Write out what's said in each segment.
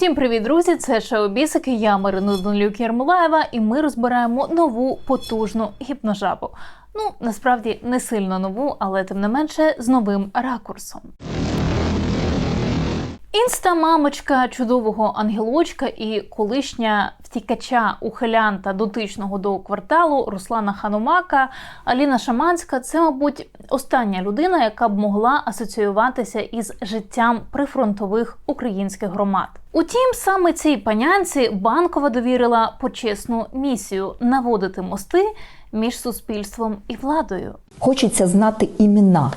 Всім привіт, друзі! Це шеобісики. Я Марина Донлюк Ярмолаєва, і ми розбираємо нову потужну гіпножабу. Ну насправді не сильно нову, але тим не менше з новим ракурсом. Інста-мамочка чудового ангелочка і колишня втікача ухилянта дотичного до кварталу Руслана Ханумака Аліна Шаманська це, мабуть, остання людина, яка б могла асоціюватися із життям прифронтових українських громад. Утім, саме цій панянці банкова довірила почесну місію наводити мости між суспільством і владою. Хочеться знати імена.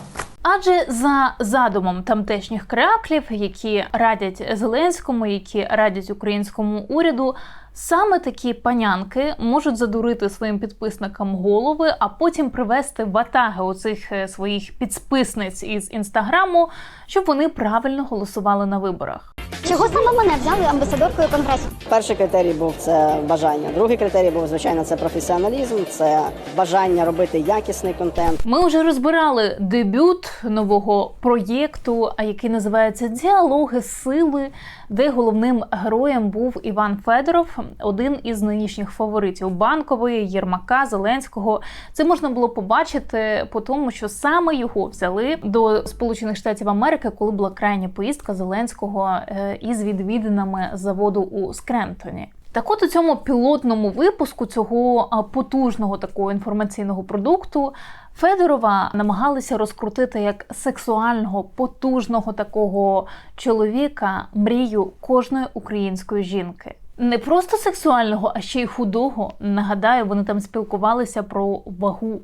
Адже за задумом тамтешніх креаклів, які радять Зеленському, які радять українському уряду, саме такі панянки можуть задурити своїм підписникам голови, а потім привести ватаги у оцих е, своїх підсписниць із інстаграму, щоб вони правильно голосували на виборах. Чого саме мене взяли амбасадоркою конгресу? Перший критерій був це бажання. Другий критерій був звичайно це професіоналізм, це бажання робити якісний контент. Ми вже розбирали дебют нового проєкту, який називається Діалоги сили, де головним героєм був Іван Федоров, один із нинішніх фаворитів банкової Єрмака Зеленського. Це можна було побачити по тому, що саме його взяли до Сполучених Штатів Америки, коли була крайня поїздка Зеленського е, із відвідинами заводу у Скрентоні. Так от у цьому пілотному випуску цього потужного такого інформаційного продукту Федорова намагалися розкрутити як сексуального, потужного такого чоловіка мрію кожної української жінки. Не просто сексуального, а ще й худого. Нагадаю, вони там спілкувалися про вагу.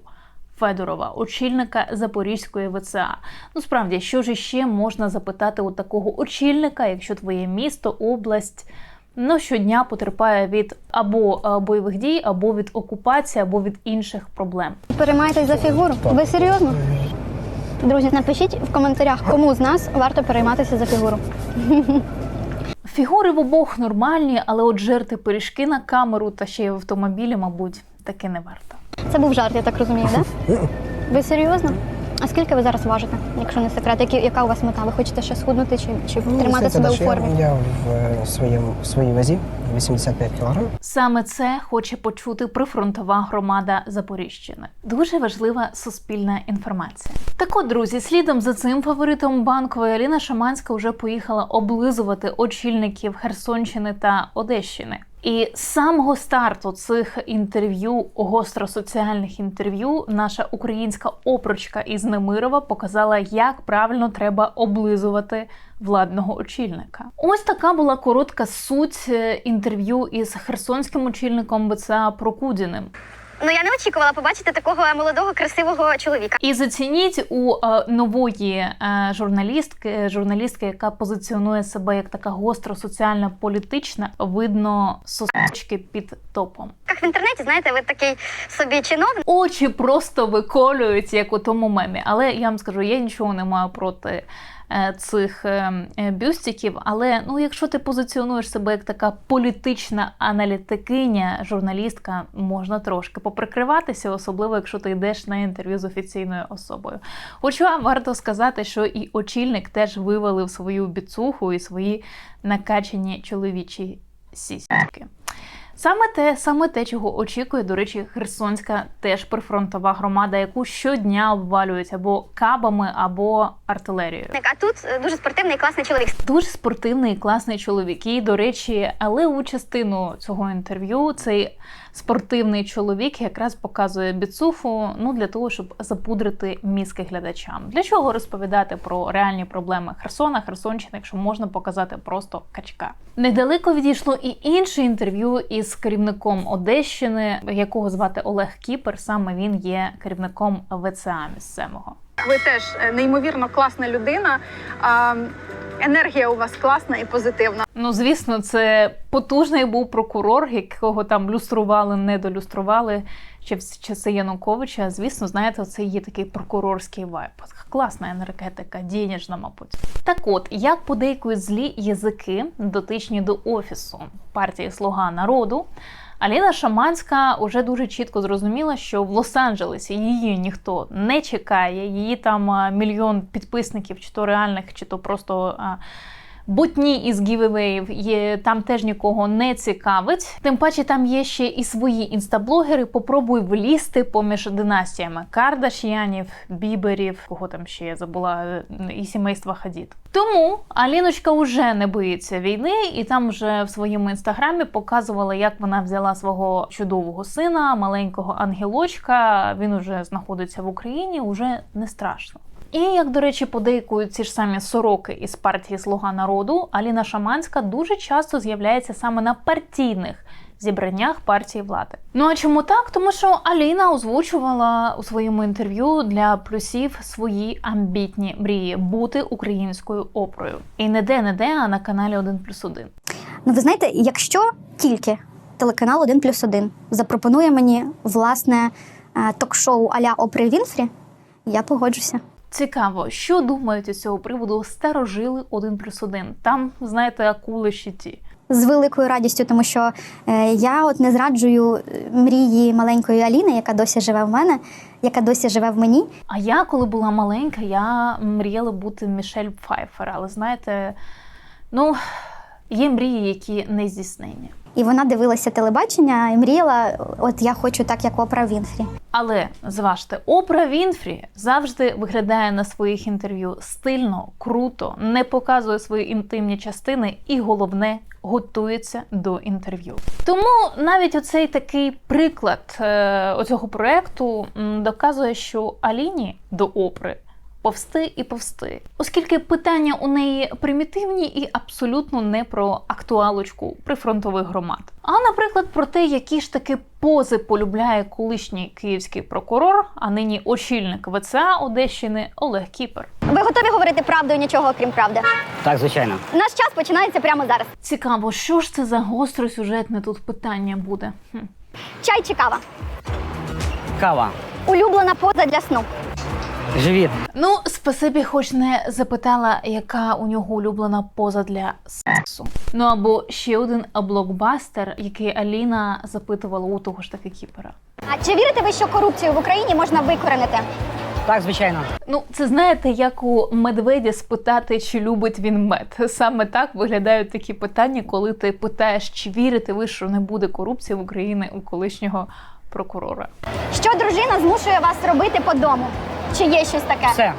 Федорова, очільника Запорізької ВЦА. Ну справді, що ж іще можна запитати у такого очільника, якщо твоє місто, область ну щодня потерпає від або е, бойових дій, або від окупації, або від інших проблем. Переймаєтесь за фігуру? Ви серйозно? Друзі, напишіть в коментарях, кому з нас варто перейматися за фігуру. Фігури в обох нормальні, але от жерти пиріжки на камеру та ще й в автомобілі, мабуть, таки не варто. Це був жарт, я так розумію, так? Ви серйозно? А скільки ви зараз важите, якщо не секрет? Які, яка у вас мета? Ви хочете ще схуднути чи, чи Ну, тримати себе у теж я- формі? Я в е, своєму в своїй вазі 85 кг. Саме це хоче почути прифронтова громада Запоріжжяни. Дуже важлива суспільна інформація. Так от, друзі, слідом за цим фаворитом банкової Аліна Шаманська вже поїхала облизувати очільників Херсонщини та Одещини. І з самого старту цих інтерв'ю, гостросоціальних інтерв'ю, наша українська опрочка із Немирова показала, як правильно треба облизувати владного очільника. Ось така була коротка суть е, інтерв'ю із херсонським очільником БЦА Прокудіним. Ну я не очікувала побачити такого молодого, красивого чоловіка. І зацініть у е, нової е, журналістки, журналістки, яка позиціонує себе як така гостро соціальна політична, видно сосочки під топом. Як в інтернеті, знаєте, ви такий собі чиновник. Очі просто виколюють, як у тому мемі. Але я вам скажу, я нічого не маю проти. Е, Цих е, е, бюстиків, але ну, якщо ти позиціонуєш себе як така політична аналітикиня, журналістка, можна трошки поприкриватися, особливо якщо ти йдеш на інтерв'ю з офіційною особою. Хоча варто сказати, що і очільник теж вивалив свою біцуху і свої накачані чоловічі сіськи. Саме те, саме те, чого очікує, до речі, Херсонська теж прифронтова громада, яку щодня обвалюють або кабами, або артилерією. А тут е, дуже спортивний, класний чоловік. Дуже спортивний і класний чоловік. І, до речі, але у частину цього інтерв'ю цей спортивний чоловік якраз показує біцуфу ну для того, щоб запудрити мізки глядачам. Для чого розповідати про реальні проблеми Херсона, Херсонщини, якщо можна показати просто качка? Недалеко відійшло і інше інтерв'ю із керівником Одещини, якого звати Олег Кіпер. Саме він є керівником ВЦА місцевого. Ви теж е, неймовірно класна людина. Енергія у вас класна і позитивна. Ну, звісно, це потужний був прокурор, якого там люстрували, не долюстрували ще в часи Януковича. Звісно, знаєте, це є такий прокурорський вайб. Класна енергетика, дієжна, мабуть. Так от, як подейкують злі язики, дотичні до офісу партії Слуга народу. Аліна Шаманська вже дуже чітко зрозуміла, що в Лос-Анджелесі її ніхто не чекає. Її там мільйон підписників, чи то реальних, чи то просто ботні із гівевеїв є там теж нікого не цікавить. Тим паче там є ще і свої інстаблогери. Попробуй влізти поміж династіями Кардаш'янів, Біберів, кого там ще я забула, е, і сімейства Хадід. Тому Аліночка вже не боїться війни, і там вже в своєму інстаграмі показувала, як вона взяла свого чудового сина, маленького ангелочка. Він уже знаходиться в Україні, уже не страшно. І як до речі, подейкують ці ж самі сороки із партії Слуга народу, Аліна Шаманська дуже часто з'являється саме на партійних зібраннях партії влади. Ну а чому так? Тому що Аліна озвучувала у своєму інтерв'ю для плюсів свої амбітні мрії бути українською опрою. І не де не де, а на каналі 1 плюс 1. Ну, ви знаєте, якщо тільки телеканал 1 плюс 1 запропонує мені власне е, ток-шоу Аля Опри Вінфрі, я погоджуся. Цікаво, що думають із цього приводу старожили 1 плюс 1. Там, знаєте, акули ще ті. З великою радістю, тому що е, я от не зраджую е, мрії маленької Аліни, яка досі живе в мене, яка досі живе в мені. А я, коли була маленька, я мріяла бути Мішель Пфайфер. Але знаєте, ну, є мрії, які не здійснені. І вона дивилася телебачення і мріяла: от я хочу так, як Опра Вінфрі. Але зважте, Опра Вінфрі завжди виглядає на своїх інтерв'ю стильно, круто, не показує свої інтимні частини і головне готується до інтерв'ю. Тому навіть оцей такий приклад е, оцього проекту доказує, що Аліні до опри. Повсти і повсти, оскільки питання у неї примітивні і абсолютно не про актуалочку прифронтових громад. А наприклад, про те, які ж таки пози полюбляє колишній київський прокурор, а нині очільник ВЦА Одещини Олег Кіпер. Ви готові говорити правду і нічого окрім правди? Так, звичайно. Наш час починається прямо зараз. Цікаво, що ж це за гостросюжетне тут питання буде? Хм. Чай чи кава? Кава. Улюблена поза для сну. Живіт. Ну, спасибі, хоч не запитала, яка у нього улюблена поза для сексу. Ну або ще один блокбастер, який Аліна запитувала у того ж таки Кіпера. А чи вірите ви, що корупцію в Україні можна викоренити? Так, звичайно. Ну, це знаєте, як у медведя спитати, чи любить він мед. Саме так виглядають такі питання, коли ти питаєш, чи вірите ви, що не буде корупції в Україні у колишнього прокурора. Що дружина змушує вас робити по дому? Чи є щось таке? Все.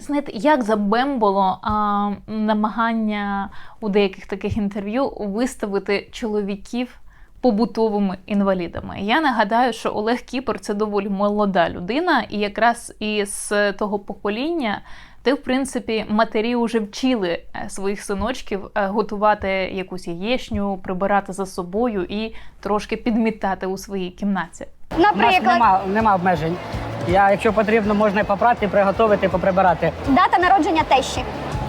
Знаєте, як забемболо а, намагання у деяких таких інтерв'ю виставити чоловіків побутовими інвалідами. Я нагадаю, що Олег Кіпер це доволі молода людина, і якраз із того покоління, де, в принципі, матері вже вчили е, своїх синочків е, готувати якусь яєчню, прибирати за собою і трошки підмітати у своїй кімнаті. У нас Наприклад, нема, нема обмежень. Я, якщо потрібно, можна і попрати, приготувати, поприбирати. дата народження тещі.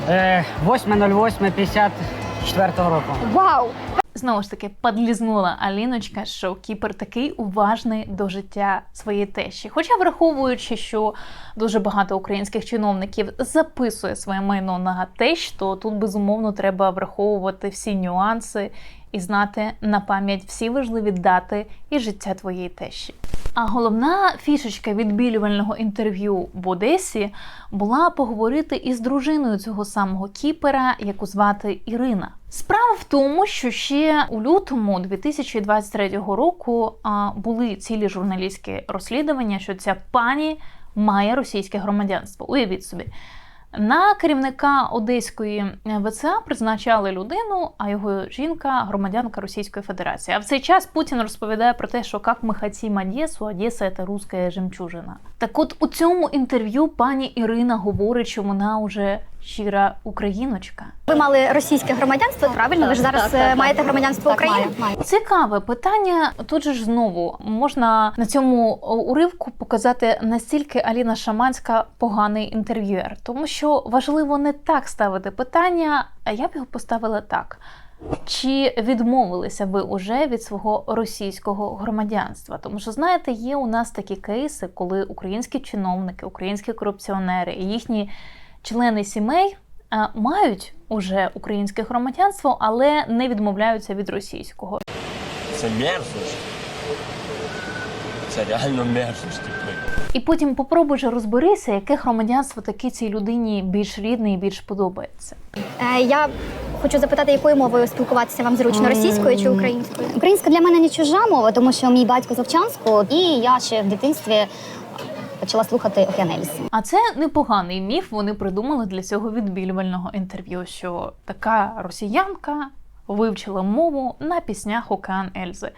Е, 8.08.54 року. Вау! Знову ж таки, подлізнула Аліночка, що Кіпер такий уважний до життя своєї тещі. Хоча, враховуючи, що дуже багато українських чиновників записує своє майно на тещ, то тут безумовно треба враховувати всі нюанси і знати на пам'ять всі важливі дати і життя твоєї тещі. А головна фішечка відбілювального інтерв'ю в Одесі була поговорити із дружиною цього самого кіпера, яку звати Ірина. Справа в тому, що ще у лютому 2023 року були цілі журналістські розслідування, що ця пані має російське громадянство. Уявіть собі. На керівника Одеської ВЦА призначали людину, а його жінка громадянка Російської Федерації. А в цей час Путін розповідає про те, що як ми хотім Одесу, Одеса це руська жемчужина. Так от у цьому інтерв'ю пані Ірина говорить, що вона вже щира україночка. Ви мали російське громадянство, правильно? Ви ж зараз е, маєте громадянство України. Цікаве питання. Тут же ж знову можна на цьому уривку показати настільки Аліна Шаманська поганий інтерв'юер, тому що важливо не так ставити питання, а я б його поставила так. Чи відмовилися ви уже від свого російського громадянства? Тому що знаєте, є у нас такі кейси, коли українські чиновники, українські корупціонери і їхні члени сімей е, мають уже українське громадянство, але не відмовляються від російського. Це мерзость. Це реально мерзость. типу. І потім попробуй же розберися, яке громадянство таки цій людині більш рідне і більш подобається. Е, я хочу запитати, якою мовою спілкуватися вам зручно російською чи українською? Українська для мене не чужа мова, тому що мій батько з Овчанську, і я ще в дитинстві почала слухати Океанеліс. А це непоганий міф. Вони придумали для цього відбілювального інтерв'ю, що така росіянка вивчила мову на піснях Океан Ельзи.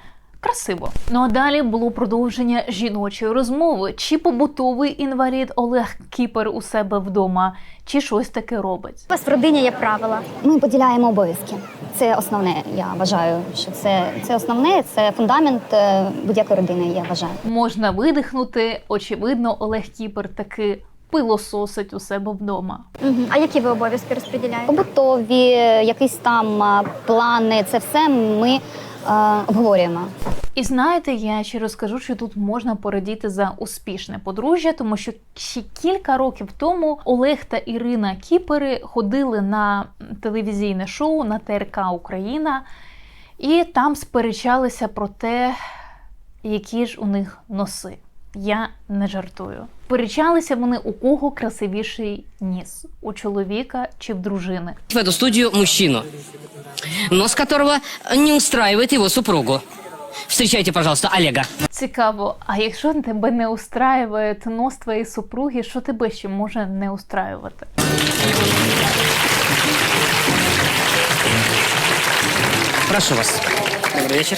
Красиво. Ну а далі було продовження жіночої розмови. Чи побутовий інвалід Олег Кіпер у себе вдома, чи щось таке робить. У вас в родині є правила. Ми поділяємо обов'язки. Це основне. Я вважаю, що це, це основне, це фундамент е, будь-якої родини. Я вважаю. Можна видихнути. Очевидно, Олег Кіпер таки пилососить у себе вдома. Угу. А які ви обов'язки розподіляєте? Побутові, якісь там плани, це все ми обговорюємо. І знаєте, я ще розкажу, що тут можна порадіти за успішне подружжя, тому що ще кілька років тому Олег та Ірина Кіпери ходили на телевізійне шоу на ТРК Україна, і там сперечалися про те, які ж у них носи. Я не жартую. Сперечалися вони у кого красивіший ніс у чоловіка чи в дружини. в эту студию мужчину, нос которого не устраивает его супругу. Встречайте, пожалуйста, Олега. Цікаво, а якщо тебе не устраює нос твоєї супруги, що тебе ще може не устраювати? Прошу вас. Добрый вечер.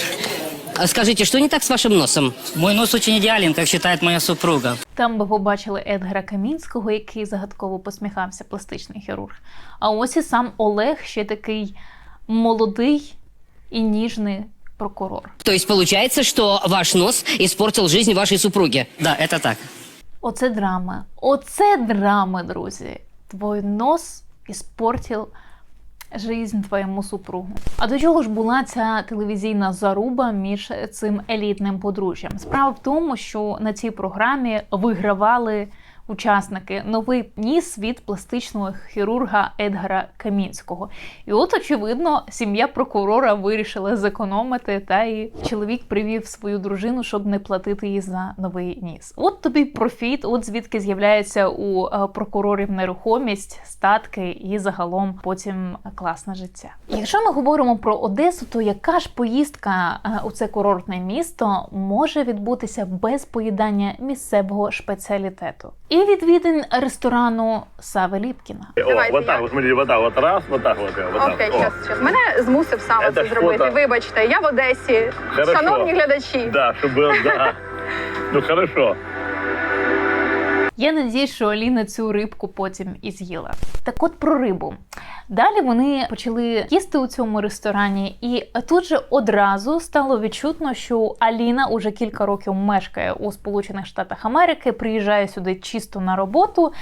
А Скажите, что не так с вашим носом? Мой нос очень идеален, как считает моя супруга. Там би побачили Едгара Камінського, який загадково посміхався, пластичний хірург. А ось і сам Олег ще такий молодий і ніжний прокурор. То есть получается, что ваш нос испортил жизнь вашей супруги? Да, это так. Оце драма. Оце драма, друзі. Твій нос іспортив жизнь твоєму супругу. А до чого ж була ця телевізійна заруба між цим елітним подружжям? Справа в тому, що на цій програмі вигравали учасники новий ніс від пластичного хірурга Едгара Камінського. І от, очевидно, сім'я прокурора вирішила зекономити, та і чоловік привів свою дружину, щоб не платити їй за новий ніс. От тобі профіт, от звідки з'являється у е, прокурорів нерухомість, статки і загалом потім класне життя. Якщо ми говоримо про Одесу, то яка ж поїздка е, у це курортне місто може відбутися без поїдання місцевого спеціалітету? І відвідин ресторану Сави Ліпкіна. Давайте О, вот так, я. вот смотрите, вот так вот раз, вот так вот. вот так. Окей, О. щас, щас. Мене змусив саме Це це ж зробити. фото. Вибачте, я в Одесі. Хорошо. Шановні глядачі. Да, чтобы, да. Ну хорошо. Я надіюсь, що Аліна цю рибку потім і з'їла. Так от про рибу. Далі вони почали їсти у цьому ресторані, і тут же одразу стало відчутно, що Аліна уже кілька років мешкає у Сполучених Штатах Америки, приїжджає сюди чисто на роботу.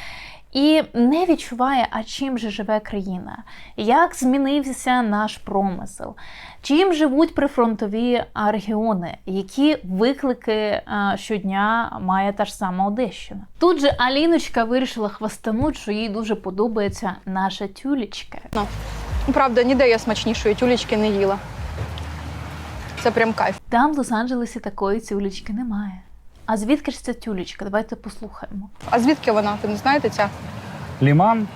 І не відчуває, а чим же живе країна, як змінився наш промисел, чим живуть прифронтові регіони, які виклики щодня має та ж сама Одещина. Тут же Аліночка вирішила хвастануть, що їй дуже подобається наша тюлечка. Правда, ніде я смачнішої тюлечки не їла. Це прям кайф. Там в Лос-Анджелесі такої тюлечки немає. А звідки ж ця тюлечка? Давайте послухаємо. А звідки вона? Ви не знаєте ця? Ліман,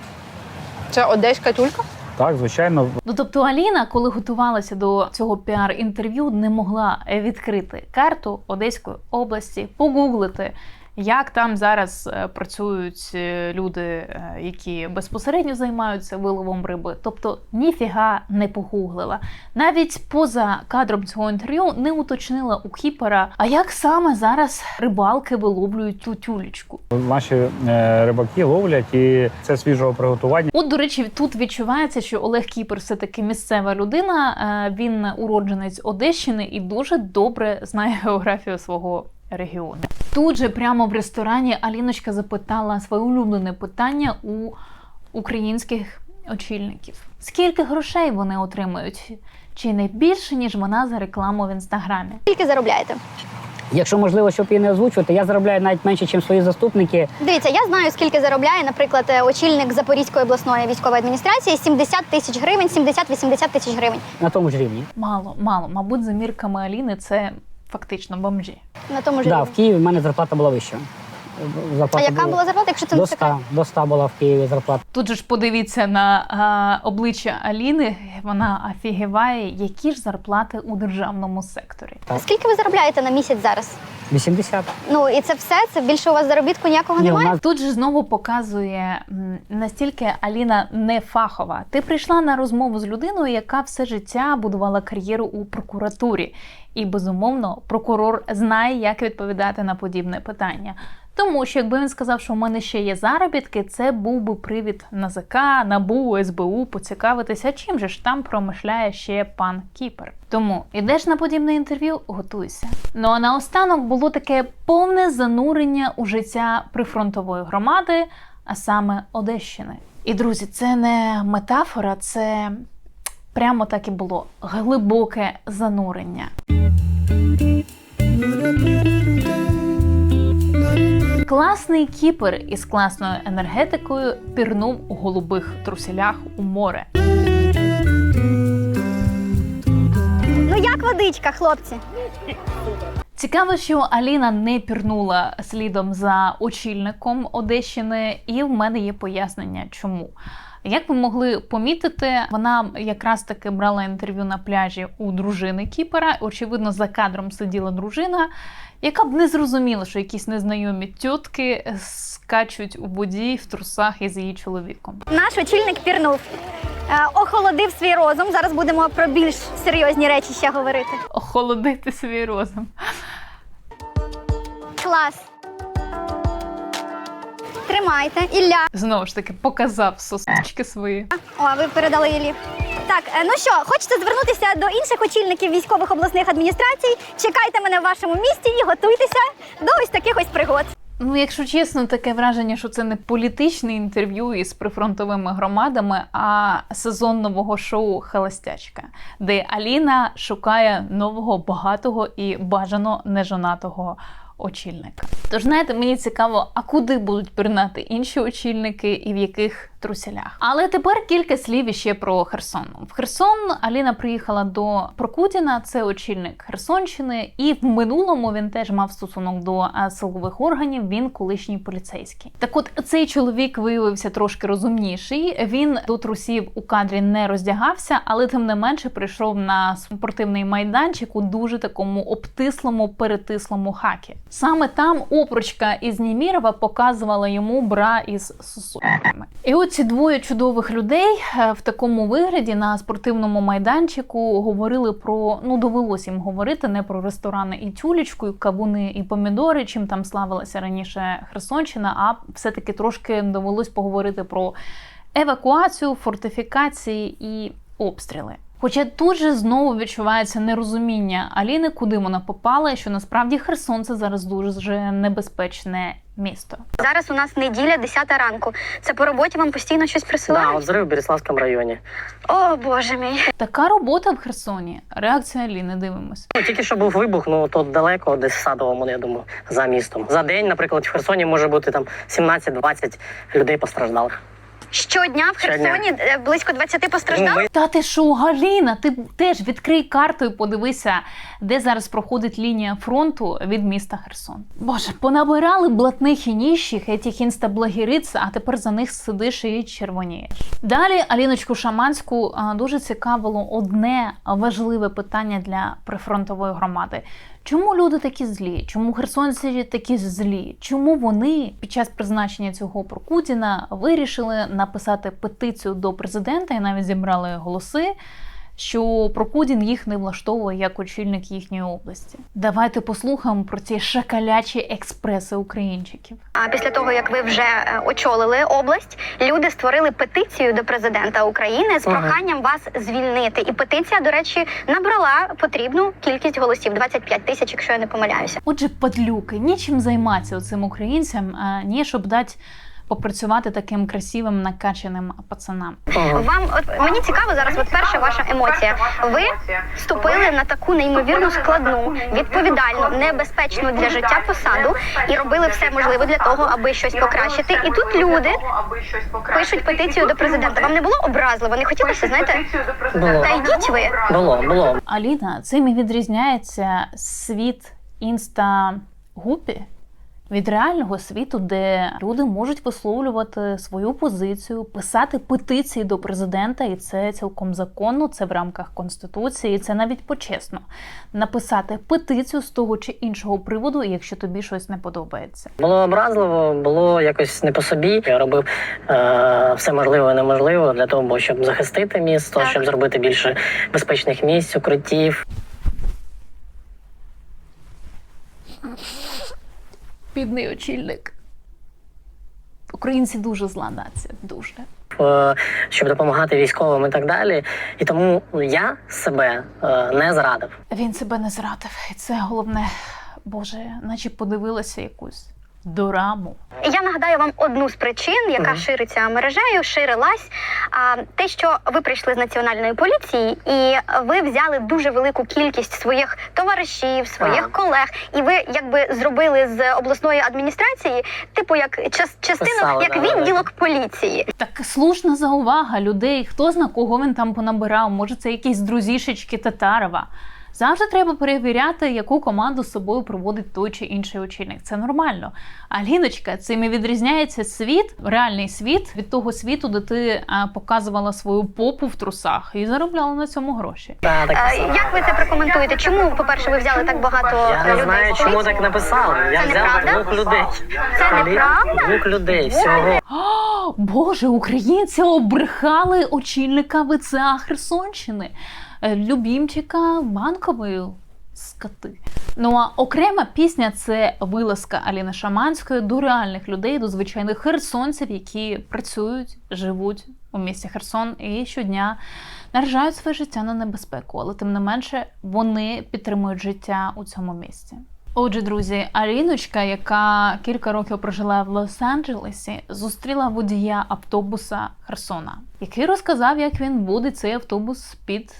Це одеська тюлька? так, звичайно, Ну тобто Аліна, коли готувалася до цього піар-інтерв'ю, не могла е, відкрити карту Одеської області, погуглити. Як там зараз е, працюють е, люди, е, які безпосередньо займаються виловом риби, тобто ніфіга не погуглила. Навіть поза кадром цього інтерв'ю не уточнила у Кіпера, а як саме зараз рибалки виловлюють ту тюлечку. наші е, рибаки ловлять і це свіжого приготування. От, до речі, тут відчувається, що Олег Кіпер все таки місцева людина. Він уродженець Одещини і дуже добре знає географію свого регіону. Тут же, прямо в ресторані, Аліночка запитала своє улюблене питання у українських очільників: скільки грошей вони отримують? Чи не більше, ніж вона за рекламу в інстаграмі? Скільки заробляєте? Якщо можливо, щоб її не озвучувати, я заробляю навіть менше, ніж свої заступники. Дивіться, я знаю, скільки заробляє, наприклад, е, очільник Запорізької обласної військової адміністрації 70 тисяч гривень, 70-80 тисяч гривень. На тому ж рівні. Мало, мало. Мабуть, за мірками Аліни це фактично бомжі. На тому ж Да, в Києві в мене зарплата була вища. А яка була зарплата, якщо це до не секрет? до 100 була в Києві зарплата. Тут же ж подивіться на а, обличчя Аліни. Вона офігіває, які ж зарплати у державному секторі. Скільки ви заробляєте на місяць зараз? 80. Ну і це все? Це більше у вас заробітку ніякого Ні, немає? нас Тут же знову показує настільки Аліна не фахова. Ти прийшла на розмову з людиною, яка все життя будувала кар'єру у прокуратурі. І безумовно, прокурор знає, як відповідати на подібне питання. Тому що якби він сказав, що в мене ще є заробітки, це був би привід НАЗК, НАБУ, СБУ поцікавитися, чим же ж там промишляє ще пан Кіпер. Тому ідеш на подібне інтерв'ю, готуйся. Ну а наостанок було таке повне занурення у життя прифронтової громади, а саме Одещини. І друзі, це не метафора, це прямо так і було глибоке занурення. Класний кіпер із класною енергетикою пірнув у голубих труселях у море. Ну як водичка, хлопці? Цікаво, що Аліна не пірнула слідом за очільником Одещини, і в мене є пояснення, чому. Як ви могли помітити, вона якраз таки брала інтерв'ю на пляжі у дружини Кіпера. Очевидно, за кадром сиділа дружина, яка б не зрозуміла, що якісь незнайомі тітки скачуть у воді в трусах із її чоловіком. Наш очільник пірнув. Е, охолодив свій розум. Зараз будемо про більш серйозні речі ще говорити. Охолодити свій розум. Клас. Тримайте. Ілля. Знову ж таки, показав сосочки свої. О, ви передали Іллі. Так, е, ну що, хочете звернутися до інших очільників військових обласних адміністрацій? Чекайте мене в вашому місті і готуйтеся до ось таких ось пригод. Ну, якщо чесно, таке враження, що це не політичне інтерв'ю із прифронтовими громадами, а сезон нового шоу Холостячка, де Аліна шукає нового багатого і бажано нежонатого очільника. Тож знаєте, мені цікаво, а куди будуть пірнати інші очільники і в яких труселях. Але тепер кілька слів іще про Херсон. В Херсон Аліна приїхала до Прокудіна, це очільник Херсонщини, і в минулому він теж мав стосунок до силових органів. Він колишній поліцейський. Так, от цей чоловік виявився трошки розумніший. Він до трусів у кадрі не роздягався, але тим не менше прийшов на спортивний майданчик у дуже такому обтислому, перетислому хакі. Саме там опрочка із Німірова показувала йому бра із сосульками. І от ці двоє чудових людей е, в такому вигляді на спортивному майданчику говорили про ну довелося їм говорити не про ресторани і тюлечку, і кавуни і помідори, чим там славилася раніше Херсонщина, а все-таки трошки довелось поговорити про евакуацію, фортифікації і обстріли. Хоча тут же знову відчувається нерозуміння Аліни, куди вона попала, що насправді Херсон це зараз дуже небезпечне місто. Зараз у нас неділя, 10 ранку. Це по роботі вам постійно щось присилають? взрив в Береславському районі. О, боже мій. Така робота в Херсоні. Реакція Ліни дивимось. Ну, тільки що був вибух, ну тут далеко, десь в садовому, я думаю, за містом. За день, наприклад, в Херсоні може бути там 17-20 людей постраждалих. Щодня в Херсоні е, близько 20 Ну, постраждалих. ми Та ти що, Галіна? Ти теж відкрий карту і подивися, де зараз проходить лінія фронту від міста Херсон. Боже, понабирали блатних і ніщих, етіх інстаблагіриць, а тепер за них сидиш і червонієш. Далі Аліночку Шаманську а, дуже цікавило одне важливе питання для прифронтової громади. Чому люди такі злі? Чому херсонці такі злі? Чому вони під час призначення цього Прокудіна вирішили написати петицію до президента і навіть зібрали голоси, що Прокудін їх не влаштовує як очільник їхньої області? Давайте послухаємо про ці шакалячі експреси українчиків. А після того, як ви вже е, очолили область, люди створили петицію до президента України з Ага. проханням вас звільнити. І петиція, до речі, набрала потрібну кількість голосів 25 тисяч, якщо я не помиляюся. Отже, падлюки, нічим займатися цим українцям, а ні, щоб дати попрацювати таким красивим накачаним пацанам. Вам от мені цікаво зараз. От перша ваша емоція. Ви вступили на таку неймовірно складну, відповідальну, небезпечну для життя посаду і робили все можливе для того, аби щось покращити. І тут люди пишуть петицію до президента. Вам не було образливо? Не хотілося, знаєте? було. Та йдіть ви. Було, було. Аліна, цим і відрізняється світ інста гупі від реального світу, де люди можуть висловлювати свою позицію, писати петиції до президента, і це цілком законно, це в рамках конституції, і це навіть почесно. Написати петицію з того чи іншого приводу, якщо тобі щось не подобається. Було образливо, було якось не по собі. Я робив е, все можливе і неможливе для того, щоб захистити місто, Так. щоб зробити більше безпечних місць, укриттів. Бідний очільник. Українці дуже зла нація, дуже. е, щоб допомагати військовим і так далі. І тому я себе е, не зрадив. Він себе не зрадив. І це головне, Боже, наче подивилася якусь дораму. Я нагадаю вам одну з причин, яка Мгм. шириться мережею, ширилась. А, те, що ви прийшли з національної поліції, і ви взяли дуже велику кількість своїх товаришів, своїх Ага. колег, і ви якби зробили з обласної адміністрації, типу, як час, частину, Писали, як да-да-да. відділок поліції. Так слушна заувага людей. Хто зна кого він там понабирав? Може, це якісь друзішечки Татарова. Завжди треба перевіряти, яку команду з собою проводить той чи інший очільник. Це нормально. А Ліночка, цим і відрізняється світ, реальний світ від того світу, де ти а, показувала свою попу в трусах і заробляла на цьому гроші. Да, так А, як ви це прокоментуєте? Чому, по-перше, ви взяли так багато Я не знаю, чому так написали. Я Це взяв неправда? двох людей. Це неправда? Двох людей всього. О, Боже, українці обрехали очільника ВЦА Херсонщини, е, любімчика банкової скоти. Ну а окрема пісня це вилазка Аліни Шаманської до реальних людей, до звичайних херсонців, які працюють, живуть у місті Херсон і щодня наражають своє життя на небезпеку, але тим не менше вони підтримують життя у цьому місті. Отже, друзі, Аліночка, яка кілька років прожила в Лос-Анджелесі, зустріла водія автобуса Херсона, який розказав, як він буде цей автобус під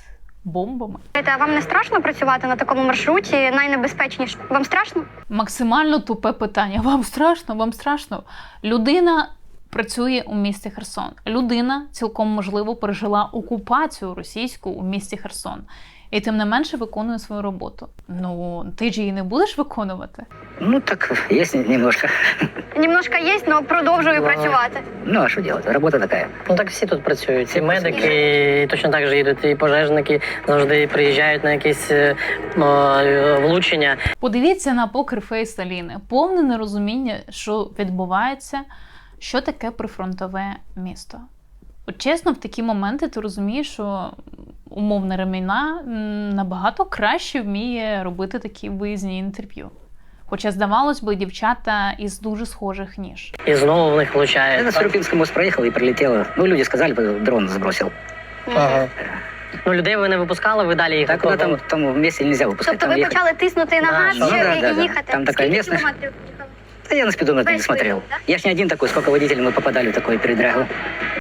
бомбами. А вам не страшно працювати на такому маршруті? Найнебезпечніше. Вам страшно? Максимально тупе питання. Вам страшно? Вам страшно? Людина працює у місті Херсон. Людина цілком можливо пережила окупацію російську у місті Херсон. І тим не менше виконує свою роботу. Ну ти ж її не будеш виконувати. Ну, так есть немножко. Немножко є, але продовжую Ладно. працювати. Ну, а что делать? Работа такая. Ну так всі тут працюють. І медики, і точно так же їдуть, і пожежники завжди приїжджають на якісь е, е, влучення. Подивіться на покерфейс Аліни. Повне нерозуміння, що відбувається, що таке прифронтове місто. От чесно, в такі моменти ти розумієш, що умовна реміна набагато краще вміє робити такі виїзні інтерв'ю. Хоча, здавалось би, дівчата із дуже схожих ніж. І знову в них Я влучає. на Сурупинский мост проехал и прилетело. Ну, люди сказали, дрон сбросил. Ага. Ну, людей ви не випускали, ви далі їх Так куда там, там вместе нельзя выпускать. Тобто там ви ехать. почали тиснути на газ ну і, да, да, і да. їхати. Там така Скільки місцевість. кілометрів проїхали? Я на спидометре не смотрел. Я ж не один такой, сколько водителей мы попадали в такой передрягу.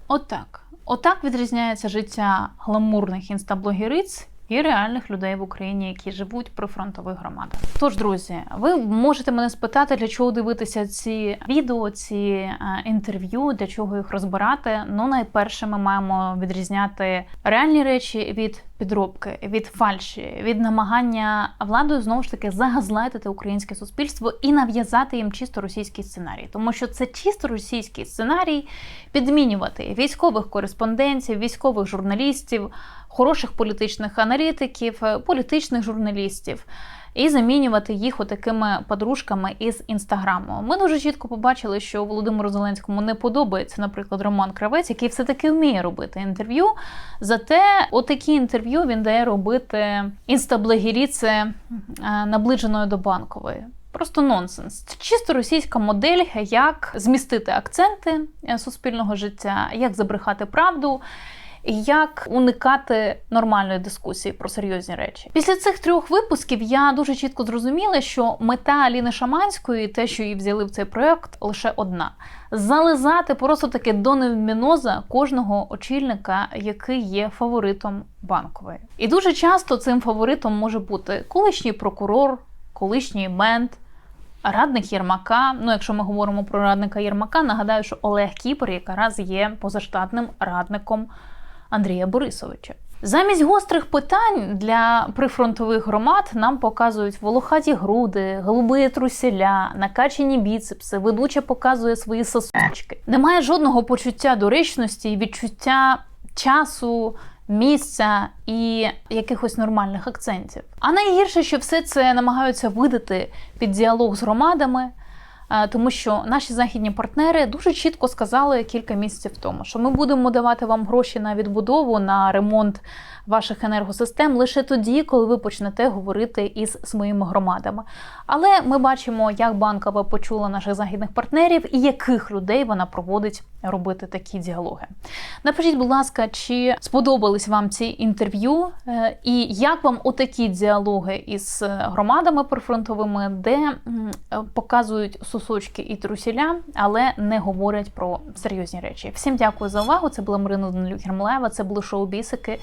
Отак. Отак відрізняється життя гламурних інстаблогериць і реальних людей в Україні, які живуть при фронтових громадах. Тож, друзі, ви можете мене спитати, для чого дивитися ці відео, ці е, інтерв'ю, для чого їх розбирати. Ну, найперше, ми маємо відрізняти реальні речі від підробки, від фальші, від намагання владою знову ж таки загазлайтити українське суспільство і нав'язати їм чисто російський сценарій, тому що це чисто російський сценарій підмінювати військових кореспондентів, військових журналістів, хороших політичних аналітиків, е, політичних журналістів. І замінювати їх отакими подружками із інстаграму. Ми дуже чітко побачили, що Володимиру Зеленському не подобається, наприклад, Роман Кравець, який все таки вміє робити інтерв'ю. Zате отакі інтерв'ю він дає робити інстаблогеріце е, наближеною до банкової. Просто нонсенс. Чисто російська модель, як змістити акценти е, суспільного життя, як забрехати правду. Як уникати нормальної дискусії про серйозні речі після цих трьох випусків я дуже чітко зрозуміла, що мета Аліни Шаманської, те, що її взяли в цей проект, лише одна: зализати просто таки до невміноза кожного очільника, який є фаворитом банкової. І дуже часто цим фаворитом може бути колишній прокурор, колишній мент. Радник Єрмака. Ну, якщо ми говоримо про радника Єрмака, нагадаю, що Олег Кіпер якраз є позаштатним радником Андрія Борисовича. Замість гострих питань для прифронтових громад нам показують волохаті груди, голуби трусіля, накачані біцепси, ведуча показує свої сосочки. Немає жодного почуття доречності і відчуття часу, місця і якихось нормальних акцентів. А найгірше, що все це намагаються видати під діалог з громадами. Е, Тому що наші західні партнери дуже чітко сказали кілька місяців тому, що ми будемо давати вам гроші на відбудову, на ремонт ваших енергосистем лише тоді, коли ви почнете говорити із своїми громадами. Але ми бачимо, як банкова почула наших західних партнерів і яких людей вона проводить робити такі діалоги. Напишіть, будь ласка, чи сподобались вам ці інтерв'ю, е, і як вам отакі діалоги із громадами прифронтовими, де е, показують і трусіля, але не говорять про серйозні речі. Всім дякую за увагу. Це була Марина Данилюк Гермлева, це були шоу Бісики.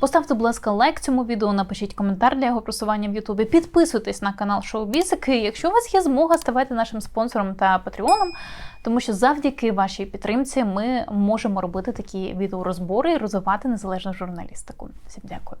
Поставте, будь ласка, лайк цьому відео, напишіть коментар для його просування в Ютубі. Підписуйтесь на канал Шоу Бісики. Якщо у вас є змога, ставайте нашим спонсором та патреоном, тому що завдяки вашій підтримці ми можемо робити такі відеорозбори і розвивати незалежну журналістику. Всім дякую.